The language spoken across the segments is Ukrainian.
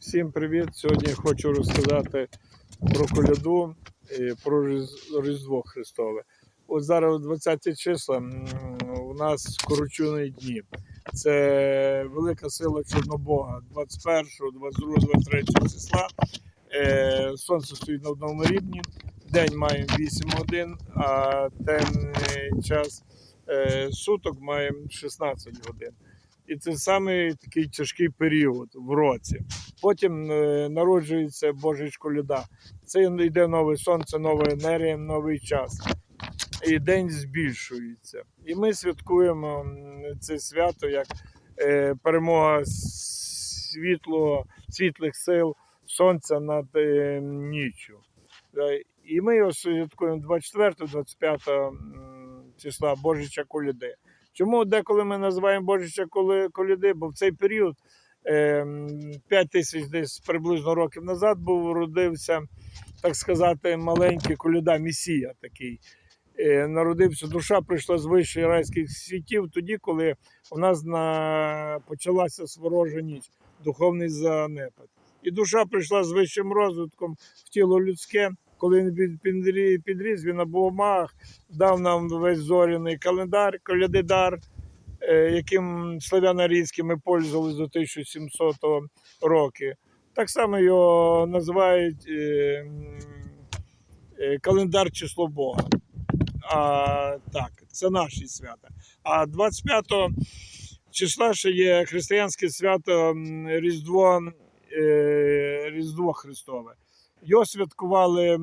Всім привіт! Сьогодні хочу розказати про коляду і про Різдво Христове. От зараз 20 числа у нас скорочені дні. Це велика сила Чорнобога 21, 22, 23 числа. Е, сонце стоїть на одному рівні. День маємо 8 годин, а темний час е, суток маємо 16 годин. І це саме такий тяжкий період в році. Потім е, народжується Божий коляда. Це йде нове сонце, нова енергія, новий час. І день збільшується. І ми святкуємо це свято як е, перемога світлого, світлих сил сонця над е, ніччю. І ми його святкуємо 24-25 числа Божича коляди. Чому деколи ми називаємо Божича коляди? Бо в цей період 5 тисяч десь приблизно років назад був родився, так сказати, маленький коляда, місія такий. Е, Народився, душа прийшла з вищих райських світів тоді, коли у нас на... почалася сворожа ніч, духовний занепад. І душа прийшла з вищим розвитком в тіло людське. Коли він під- підрі- підріс, він на бумагах дав нам весь зоряний календар, колядидар, яким славяно-арійським ми пользувалися до 1700 року. Так само його називають е, е, календар число Бога. А, так, це наші свята. А 25 числа ще є християнське свято Різдво, е, Різдво Христове. Його святкували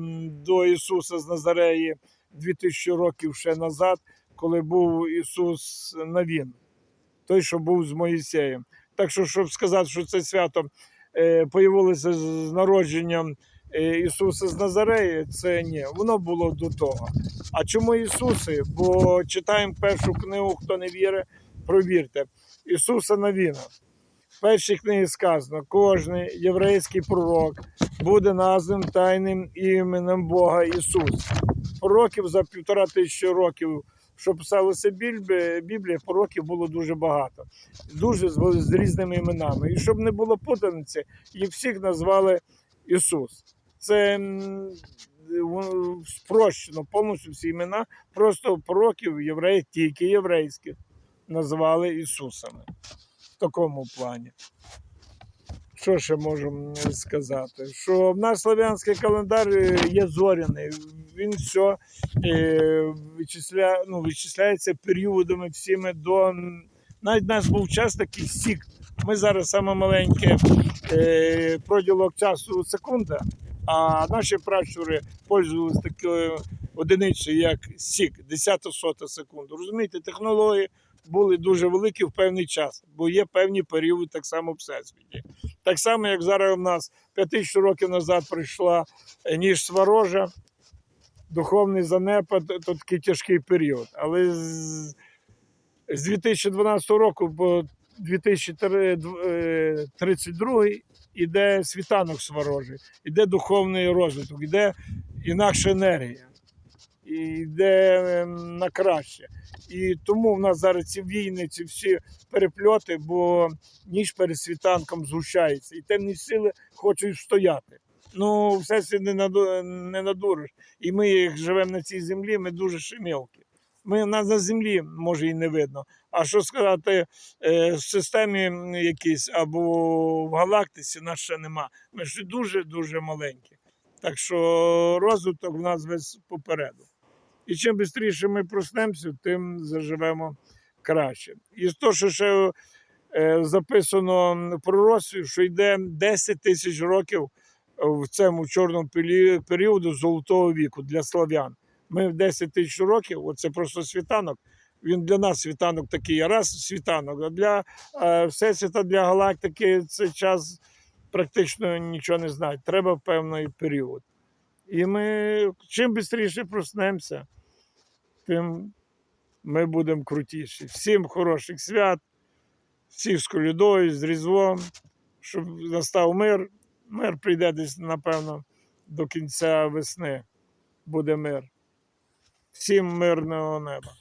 до Ісуса з Назареї 2000 років ще назад, коли був Ісус Навін, той, що був з Моїсеєм. Так що, щоб сказати, що це свято е, появилося з народженням е, Ісуса з Назареї, це ні, воно було до того. А чому Ісуси? Бо читаємо першу книгу, хто не вірить, провірте. Ісуса Навіна. В першій книгі сказано, кожен єврейський пророк буде названим тайним іменем Бога Ісус. Пророків за півтора тисячі років, що писалося Біблія, пророків було дуже багато, дуже з, з різними іменами. І щоб не було путаниці, їх всіх назвали Ісус. Це спрощено повністю всі імена, просто пророків євреїв, тільки єврейських, назвали Ісусами. В такому плані. Що ще можемо сказати? Що в наш славянський календар е, є зоряний. Він все вичисля, ну, вичисляється періодами всіми до. Навіть у нас був час такий сік. Ми зараз саме маленьке е, проділок часу секунда, а наші пращури пользувалися такою одиницею, як сік, 10 сота секунду. Розумієте, технології були дуже великі в певний час, бо є певні періоди так само в всесвіті. Так само, як зараз у нас 5000 років назад прийшла е, ніж сварожа, духовний занепад, то такий тяжкий період. Але з, з 2012 року по 2032 іде світанок сварожий, іде духовний розвиток, іде інакша енергія, і йде ем, на краще. І тому в нас зараз ці війни, ці всі перепльоти, бо ніж перед світанком згущається, і темні сили хочуть стояти. Ну, все це не, наду, не надуриш. І ми, як живемо на цій землі, ми дуже ще мілкі. Ми нас на землі може і не видно. А що сказати, е, в системі якійсь або в галактиці нас ще нема. Ми ще дуже-дуже маленькі. Так що розвиток в нас весь попереду. І чим швидше ми проснемося, тим заживемо краще. І з того, що ще е, записано в пророцтві, що йде 10 тисяч років в цьому чорному періоду золотого віку для славян. Ми в 10 тисяч років, оце просто світанок. Він для нас світанок такий, раз світанок, а для е, всесвіта, для галактики це час практично нічого не знає. Треба певний період. І ми чим швидше проснемося, тим ми будемо крутіші. Всім хороших свят, всіх з колідою, з Різдвом, щоб настав мир. Мир прийде десь, напевно, до кінця весни. Буде мир. Всім мирного неба.